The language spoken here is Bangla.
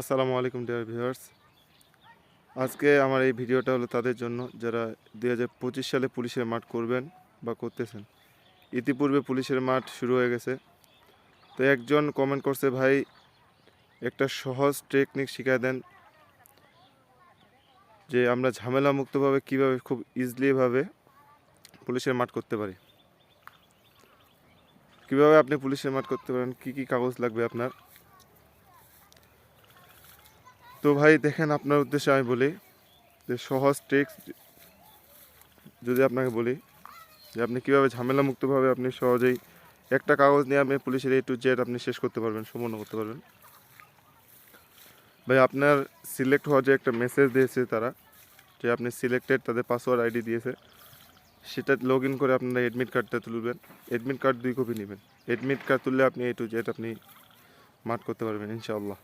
আসসালামু আলাইকুম ডিয়ার ভিউয়ার্স আজকে আমার এই ভিডিওটা হলো তাদের জন্য, যারা দুই হাজার পঁচিশ সালে পুলিশের মাঠ করবেন বা করতেছেন। ইতিপূর্বে পুলিশের মাঠ শুরু হয়ে গেছে। তো একজন কমেন্ট করছে, ভাই, একটা সহজ টেকনিক শিখায় দেন, যে আমরা ঝামেলা মুক্তভাবে কীভাবে খুব ইজিলিভাবে পুলিশের মাঠ করতে পারি। কীভাবে আপনি পুলিশের মাঠ করতে পারেন, কী কী কাগজ লাগবে আপনার? তো ভাই দেখেন, আপনার উদ্দেশ্যে আমি বলি যে সহজ ট্রিক্স যদি আপনাকে বলি যে আপনি কীভাবে ঝামেলা মুক্তভাবে আপনি সহজেই একটা কাগজ নিয়ে আপনি পুলিশের এ টু জেড আপনি শেষ করতে পারবেন, সম্পূর্ণ করতে পারবেন। ভাই, আপনার সিলেক্ট হওয়ার যে একটা মেসেজ দিয়েছে তারা, যে আপনি সিলেক্টেড তাদের পাসওয়ার্ড আইডি দিয়েছে, সেটা লগ ইন করে আপনারা এডমিট কার্ডটা তুলবেন। এডমিট কার্ড দুই কপি নেবেন। এডমিট কার্ড তুললে আপনি এ টু জেড আপনি মাঠ করতে পারবেন, ইনশাআল্লাহ।